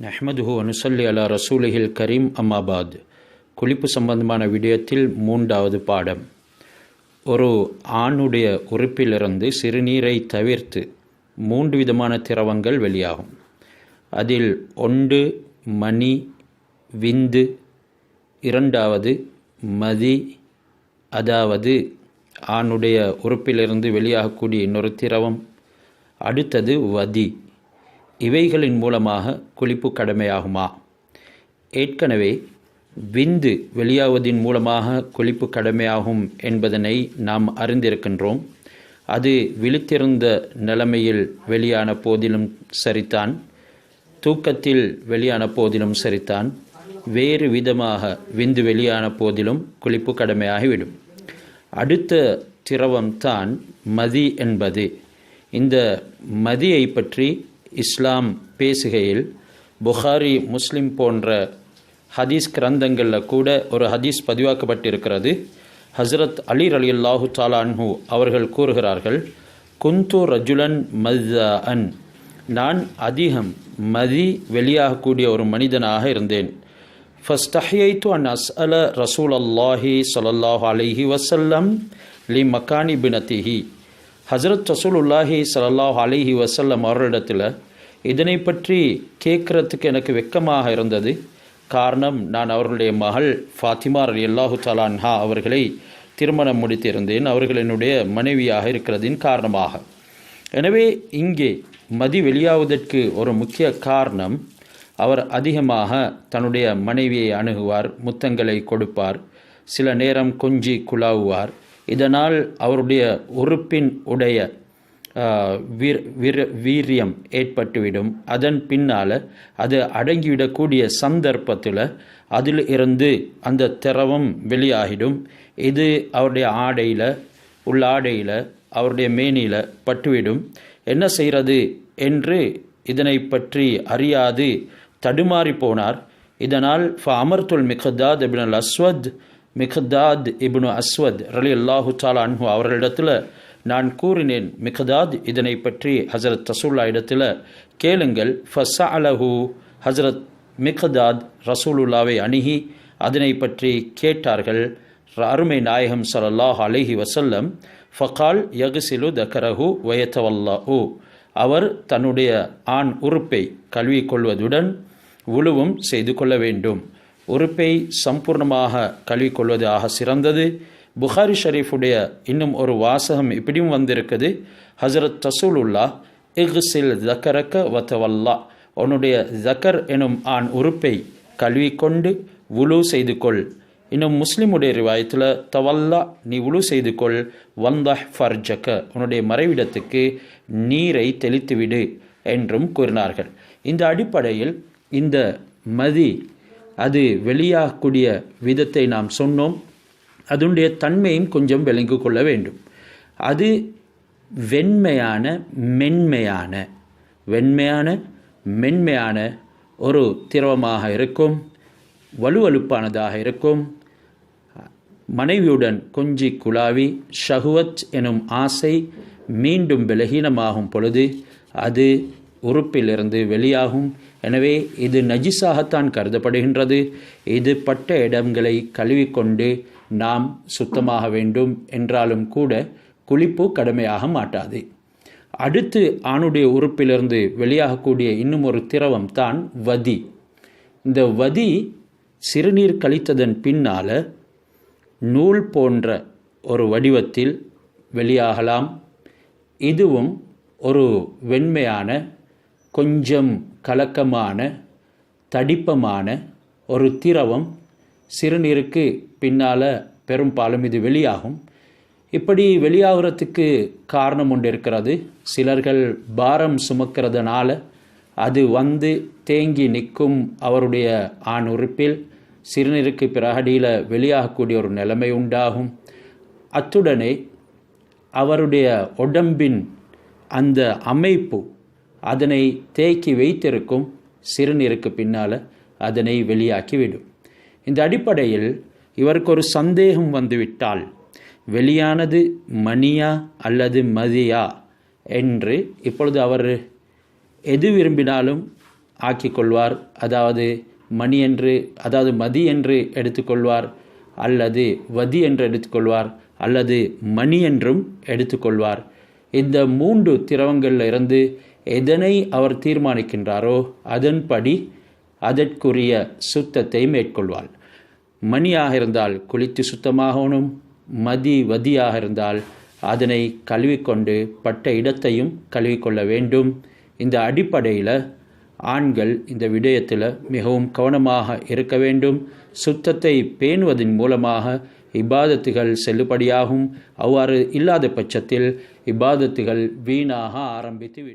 நஹ்மதுஹு அனுசல்லி அலா ரசூலிஹில் கரீம் அம்மாபாத் குளிப்பு சம்பந்தமான விடயத்தில் மூன்றாவது பாடம். ஒரு ஆணுடைய உறுப்பிலிருந்து சிறுநீரை தவிர்த்து மூன்று விதமான திரவங்கள் வெளியாகும். அதில் ஒன்று மணி விந்து இரண்டாவது மதி அதாவது ஆணுடைய உறுப்பிலிருந்து வெளியாகக்கூடிய இன்னொரு திரவம் அடுத்தது வதி. இவைகளின் மூலமாக குளிப்பு கடமையாகுமா? ஏற்கனவே விந்து வெளியாவதின் மூலமாக குளிப்பு கடமையாகும் என்பதனை நாம் அறிந்திருக்கின்றோம். அது விழித்திருந்த நிலைமையில் வெளியான போதிலும் சரிதான் தூக்கத்தில் வெளியான போதிலும் சரிதான் வேறு விதமாக விந்து வெளியான போதிலும் குளிப்பு கடமையாகிவிடும். அடுத்த திரவம்தான் மதி என்பது. இந்த மதியை பற்றி இஸ்லாம் பேசுகையில் புகாரி முஸ்லிம் போன்ற ஹதீஸ் கிரந்தங்களில் கூட ஒரு ஹதீஸ் பதிவாக்கப்பட்டிருக்கிறது. ஹசரத் அலி அலி அல்லாஹு தாலான்ஹு அவர்கள் கூறுகிறார்கள் குந்து ரஜுலன் மதா அன் நான் அதிகம் மதி வெளியாகக்கூடிய ஒரு மனிதனாக இருந்தேன். ஃபஸ்டஹைத்து அன் அஸ்அல ரசூல் அல்லாஹி சலல்லாஹு அலிஹி வசல்லம் லி மக்கானி பினத்திஹி ஹசரத் ரசூலுல்லாஹி சல்லாஹ் அலிஹி வசல்லம் அவர்களிடத்தில் இதனை பற்றி கேட்குறதுக்கு எனக்கு வெக்கமாக இருந்தது. காரணம் நான் அவர்களுடைய மகள் ஃபாத்திமா அலி அல்லாஹு தலான்ஹா அவர்களை திருமணம் முடித்திருந்தேன். அவர்கள் என்னுடைய மனைவியாக இருக்கிறதின் காரணமாக. எனவே இங்கே மதி வெளியாவதற்கு ஒரு முக்கிய காரணம் அவர் அதிகமாக தன்னுடைய மனைவியை அணுகுவார் முத்தங்களை கொடுப்பார் சில நேரம் கொஞ்சி குழாவுவார் இதனால் அவருடைய உறுப்பின் உடைய வீர் வீர வீரியம் ஏற்பட்டுவிடும். அதன் பின்னால் அது அடங்கிவிடக்கூடிய சந்தர்ப்பத்தில் அதில் இருந்து அந்த திரவம் வெளியாகிடும். இது அவருடைய ஆடையில் உள்ள ஆடையில் அவருடைய மேனியில் பட்டுவிடும். என்ன செய்கிறது என்று இதனை பற்றி அறியாது. தடுமாறி போனார். இதனால் ஃப அமர்துல் மிகதாத் அபின் அல் அஸ்வத் மிகதாத் இப்னு அஸ்வத் ரலி அல்லாஹு தாலா அன்ஹு அவர்களிடத்தில் நான் கூறினேன் மிகதாத் இதனை பற்றி ஹசரத் ரசூல்லா இடத்தில் கேளுங்கள். ஃபசா அலஹு ஹசரத் மிகதாத் ரசூலுல்லாவை அணுகி அதனை பற்றி கேட்டார்கள். அருமை நாயகம் சலல்லாஹ் அலிஹி வசல்லம் ஃபகால் யகுசிலு தக்கரஹு வயத்தவல்லாஹு அவர் தன்னுடைய ஆண் உறுப்பை கல்வி கொள்வதுடன் உழுவும் செய்து கொள்ள வேண்டும். உறுப்பை சம்பூர்ணமாக கழுவிக்கொள்வது ஆக சிறந்தது. புகாரி ஷரீஃபுடைய இன்னும் ஒரு வாசகம் இப்படியும் வந்திருக்குது. ஹசரத் தசூலுல்லா இஹ்சில் ஜக்கரக்க வத்தவல்லா உன்னுடைய ஜக்கர் எனும் ஆண் உறுப்பை கழுவிக்கொண்டு கொண்டு செய்து கொள் இன்னும் முஸ்லீமுடைய ரிவாயத்தில் தவல்லா நீ உழு செய்து கொள் வந்த ஃபர்ஜக்க உன்னுடைய மறைவிடத்துக்கு நீரை தெளித்துவிடு என்றும் கூறினார்கள். இந்த அடிப்படையில் இந்த மதி அது வெளியாகக்கூடிய விதத்தை நாம் சொன்னோம். அதனுடைய தன்மையும் கொஞ்சம் விளங்கி கொள்ள வேண்டும். அது வெண்மையான மென்மையான வெண்மையான மென்மையான ஒரு திரவமாக இருக்கும் வலுவலுப்பானதாக இருக்கும். மனைவியுடன் கொஞ்சி குழாவி ஷஹுவத் எனும் ஆசை மீண்டும் பலகீனமாகும் பொழுது அது உறுப்பிலிருந்து வெளியாகும். எனவே இது நஜிஸாகத்தான் கருதப்படுகின்றது. இது பட்ட இடங்களை கழுவிக்கொண்டு நாம் சுத்தமாக வேண்டும் என்றாலும் கூட குளிப்பு கடமையாக மாட்டாது. அடுத்து ஆணுடைய உறுப்பிலிருந்து வெளியாகக்கூடிய இன்னும் ஒரு திரவம் தான் வதி. இந்த வதி சிறுநீர் கழித்ததன் பின்னால் நூல் போன்ற ஒரு வடிவத்தில் வெளியாகலாம். இதுவும் ஒரு வெண்மையான கொஞ்சம் கலக்கமான தடிப்பமான ஒரு திரவம் சிறுநீருக்கு பின்னால் பெரும்பாலும் இது வெளியாகும். இப்படி வெளியாகிறதுக்கு காரணம் ஒன்று இருக்கிறது. சிலர்கள் பாரம் சுமக்கிறதுனால அது வந்து தேங்கி நிற்கும் அவருடைய ஆண் உறுப்பில் சிறுநீருக்கு பிறகடியில் வெளியாகக்கூடிய ஒரு நிலைமை உண்டாகும். அத்துடனே அவருடைய உடம்பின் அந்த அமைப்பு அதனை தேக்கி வைத்திருக்கும் சிறுநீருக்கு பின்னால் அதனை வெளியாக்கிவிடும். இந்த அடிப்படையில் இவருக்கு ஒரு சந்தேகம் வந்துவிட்டால் வெளியானது மணியா அல்லது மதியா என்று இப்பொழுது அவர் எது விரும்பினாலும் ஆக்கிக்கொள்வார் அதாவது மணி என்று அதாவது மதி என்று எடுத்துக்கொள்வார் அல்லது வதி என்று எடுத்துக்கொள்வார் அல்லது மணி என்றும் எடுத்துக்கொள்வார் இந்த மூன்று திரவங்களில் இருந்து எதனை அவர் தீர்மானிக்கின்றாரோ அதன்படி அதற்குரிய சுத்தத்தை மேற்கொள்வார் மணியாக இருந்தால் குளித்து சுத்தமாகணும் மதி வதியாக இருந்தால் அதனை கழுவிக்கொண்டு பட்ட இடத்தையும் கழுவிக்கொள்ள வேண்டும். இந்த அடிப்படையில் ஆண்கள் இந்த விடயத்தில் மிகவும் கவனமாக இருக்க வேண்டும். சுத்தத்தை பேணுவதன் மூலமாக இபாதத்துகள் செல்லுபடியாகும். அவ்வாறு இல்லாத பட்சத்தில் இபாதத்துகள் வீணாக ஆரம்பித்து